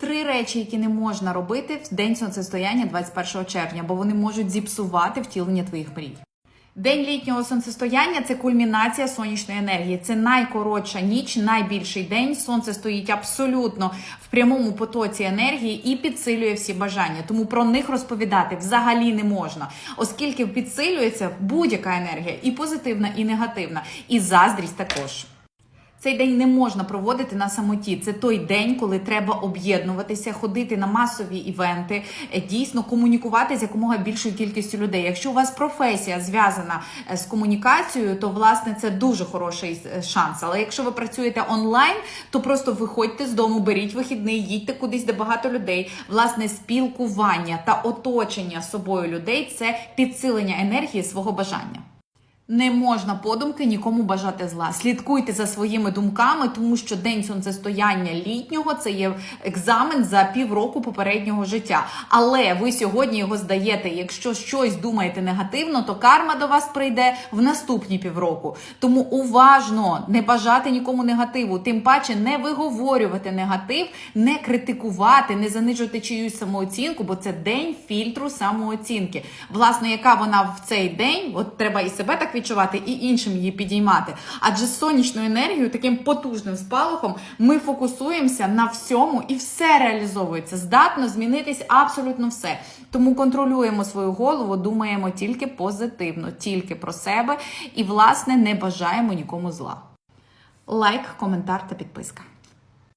Три речі, які не можна робити в день сонцестояння 21 червня, бо вони можуть зіпсувати втілення твоїх мрій. День літнього сонцестояння це кульмінація сонячної енергії. Це найкоротша ніч, найбільший день. Сонце стоїть абсолютно в прямому потоці енергії і підсилює всі бажання. Тому про них розповідати взагалі не можна, оскільки підсилюється будь-яка енергія, і позитивна, і негативна, і заздрість також. Цей день не можна проводити на самоті. Це той день, коли треба об'єднуватися, ходити на масові івенти, е, дійсно комунікувати з якомога більшою кількістю людей. Якщо у вас професія зв'язана е, з комунікацією, то власне це дуже хороший е, шанс. Але якщо ви працюєте онлайн, то просто виходьте з дому, беріть вихідний, їдьте кудись, де багато людей. Власне, спілкування та оточення собою людей це підсилення енергії свого бажання. Не можна подумки нікому бажати зла. Слідкуйте за своїми думками, тому що день сонцестояння літнього це є екзамен за півроку попереднього життя. Але ви сьогодні його здаєте. Якщо щось думаєте негативно, то карма до вас прийде в наступні півроку. Тому уважно не бажати нікому негативу, тим паче не виговорювати негатив, не критикувати, не занижувати чиюсь самооцінку, бо це день фільтру самооцінки. Власне, яка вона в цей день, от треба і себе так відчувати, і іншим її підіймати. Адже з сонячною енергією, таким потужним спалахом, ми фокусуємося на всьому і все реалізовується. Здатно змінитись абсолютно все. Тому контролюємо свою голову, думаємо тільки позитивно, тільки про себе і, власне, не бажаємо нікому зла. Лайк, коментар та підписка.